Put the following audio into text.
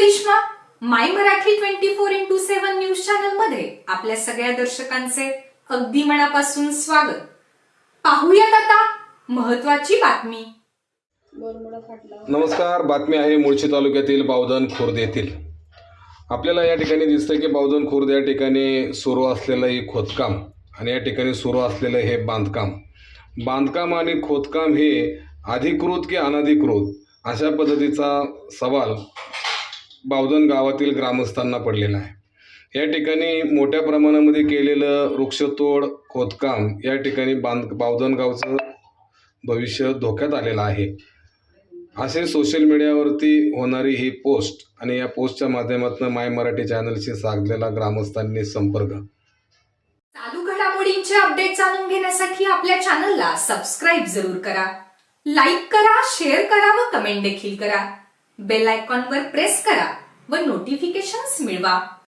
Karishma my Marathi twenty four into seven news चॅनलमध्ये आपल्या सगळ्या दर्शकांचे अगदी मनापासून स्वागत. पाहूयात आता महत्वाची बातमी. नमस्कार बातमी आहे मुळशी तालुक्यातील बावधन खुर्द येथील. आपल्याला या ठिकाणी दिसतं की बावधन खुर्द या ठिकाणी सुरू असलेलं हे खोदकाम आणि या ठिकाणी सुरू असलेलं हे बांधकाम. बांधकाम आणि खोदकाम हे अधिकृत की अनधिकृत अशा पद्धतीचा सवाल बावधन गावातील ग्रामस्थांना पडलेला आहे. या ठिकाणी मोठ्या प्रमाणामध्ये केलेलं वृक्षतोड खोदकाम या ठिकाणी बांध बावधन गावचं भविष्य धोक्यात आलेलं आहे. असे सोशल मीडियावरती होणारी ही पोस्ट आणि या पोस्टच्या माध्यमातून माय मराठी चॅनलशी साधलेला ग्रामस्थांनी संपर्क. चालू घडामोडींचे अपडेट जाणून घेण्यासाठी आपल्या चॅनलला सबस्क्राईब जरूर करा. लाईक करा शेअर करा व कमेंट देखील करा. बेल आयकॉनवर प्रेस करा व नोटिफिकेशन्स मिळवा.